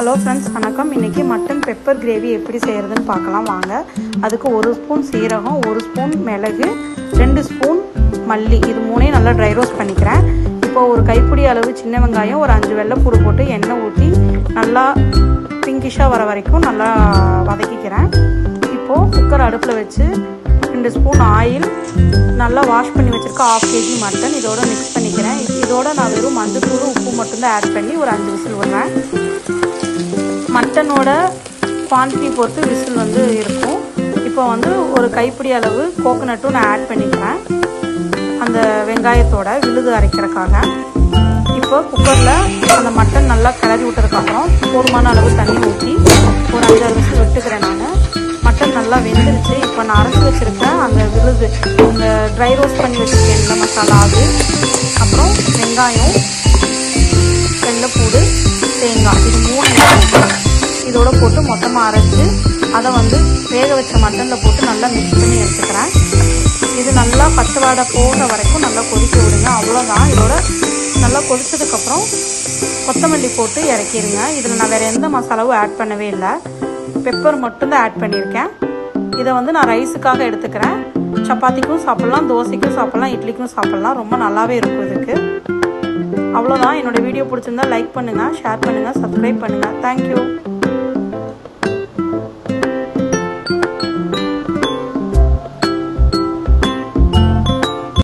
Hello friends வணக்கம். இன்றைக்கி mutton pepper gravy எப்படி செய்கிறதுன்னு பார்க்கலாம். வாங்க. அதுக்கு ஒரு ஸ்பூன் சீரகம் ஒரு ஸ்பூன் மிளகு ரெண்டு ஸ்பூன் மல்லி. இது மூணையும் நல்லா ட்ரை ரோஸ்ட் பண்ணிக்கிறேன். இப்போ ஒரு கைப்பிடி அளவு சின்ன வெங்காயம் ஒரு அஞ்சு வெள்ளைப்பூடு போட்டு எண்ணெய் ஊற்றி நல்லா பிங்கிஷாக வர வரைக்கும் நல்லா வதக்கிக்கிறேன். இப்போது குக்கர் அடுப்பில் வச்சு ரெண்டு ஸ்பூன் ஆயில் நல்லா வாஷ் பண்ணி வச்சுருக்க ஆஃப் கேஜி மட்டன் இதோட மிக்ஸ் பண்ணிக்கிறேன். இதோட நான் வெறும் மஞ்சத்தூள் உப்பு மட்டும்தான் ஆட் பண்ணி ஒரு அஞ்சு விசில் விடுறேன். மட்டனோட குவான்டிட்டி பொறுத்து விசில் வந்து இருக்கும். இப்போ வந்து ஒரு கைப்பிடி அளவு கோகோனட்டும் நான் ஆட் பண்ணிக்கிறேன். அந்த வெங்காயத்தோட விழுது அரைக்கிறக்காக இப்போ குக்கரில் அந்த மட்டன் நல்லா கிளறி விட்டதுக்கப்புறம் போதுமான அளவு தண்ணி ஊற்றி ஒரு அஞ்சாறு விசில் விட்டுக்கிறேன் நான். மட்டன் நல்லா வெந்துருச்சு. இப்போ நான் அரைச்சி வச்சுருக்கேன் அந்த விழுது அந்த ட்ரை ரோஸ்ட் பண்ணி வச்சுருக்கேன் இந்த மசாலா அது அப்புறம் வெங்காயம் வெள்ளைப்பூடு தேங்காய். இது மூணு இதோட போட்டு மொத்தமாக அரைச்சி அதை வந்து வேக வச்ச மட்டனில் போட்டு நல்லா மிக்ஸ் பண்ணி எடுத்துக்கிறேன். இது நல்லா பச்சை வாடை போகிற வரைக்கும் நல்லா கொதிக்க விடுங்க. அவ்வளோதான் இதோட நல்லா கொதிச்சதுக்கப்புறம் கொத்தமல்லி போட்டு இறக்கிடுங்க இதில் நான் வேறு எந்த மசாலாவும் ஆட் பண்ணவே இல்லை. பெப்பர் மட்டும்தான் ஆட் பண்ணியிருக்கேன் இதை வந்து நான் ரைஸுக்காக எடுத்துக்கிறேன். சப்பாத்திக்கும் சாப்பிட்லாம் தோசைக்கும் சாப்பிட்லாம் இட்லிக்கும் சாப்பிட்லாம். ரொம்ப நல்லாவே இருக்கும் இதுக்கு. அவ்வளோதான் என்னோடய வீடியோ பிடிச்சிருந்தா லைக் பண்ணுங்கள் ஷேர் பண்ணுங்கள் சப்ஸ்கிரைப் பண்ணுங்கள் தேங்க்யூ